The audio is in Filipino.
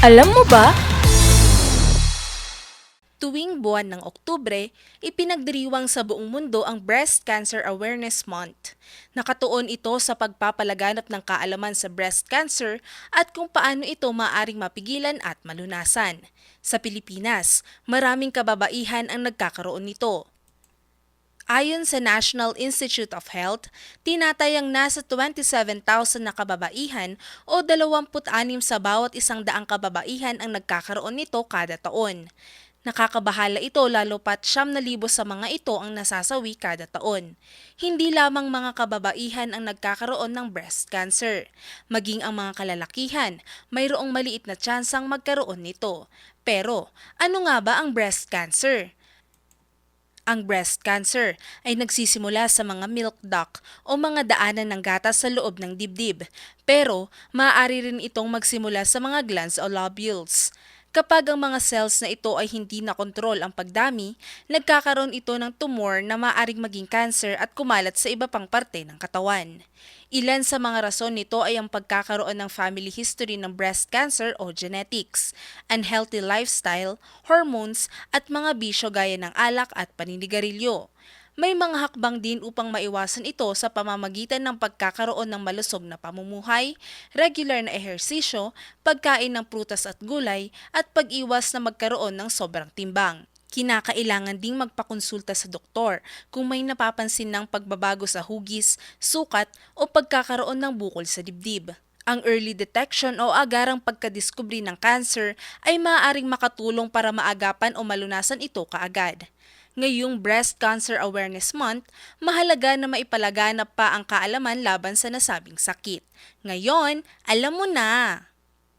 Alam mo ba? Tuwing buwan ng Oktubre, ipinagdiriwang sa buong mundo ang Breast Cancer Awareness Month. Nakatuon ito sa pagpapalaganap ng kaalaman sa breast cancer at kung paano ito maaring mapigilan at malunasan. Sa Pilipinas, maraming kababaihan ang nagkakaroon nito. Ayon sa National Institute of Health, tinatayang nasa 27,000 na kababaihan o 26 sa bawat isang daang kababaihan ang nagkakaroon nito kada taon. Nakakabahala ito lalo pat siyam na libo sa mga ito ang nasasawi kada taon. Hindi lamang mga kababaihan ang nagkakaroon ng breast cancer. Maging ang mga kalalakihan, mayroong maliit na tsansang magkaroon nito. Pero, ano nga ba ang breast cancer? Ang breast cancer ay nagsisimula sa mga milk duct o mga daanan ng gatas sa loob ng dibdib, pero maaari rin itong magsimula sa mga glands o lobules. Kapag ang mga cells na ito ay hindi na kontrol ang pagdami, nagkakaroon ito ng tumor na maaring maging cancer at kumalat sa iba pang parte ng katawan. Ilan sa mga rason nito ay ang pagkakaroon ng family history ng breast cancer o genetics, unhealthy lifestyle, hormones at mga bisyo gaya ng alak at paninigarilyo. May mga hakbang din upang maiwasan ito sa pamamagitan ng pagkakaroon ng malusog na pamumuhay, regular na ehersisyo, pagkain ng prutas at gulay, at pag-iwas na magkaroon ng sobrang timbang. Kinakailangan ding magpakonsulta sa doktor kung may napapansin ng pagbabago sa hugis, sukat o pagkakaroon ng bukol sa dibdib. Ang early detection o agarang pagkadiskubre ng cancer ay maaaring makatulong para maagapan o malunasan ito kaagad. Ngayong Breast Cancer Awareness Month, mahalaga na maipalaganap pa ang kaalaman laban sa nasabing sakit. Ngayon, alam mo na!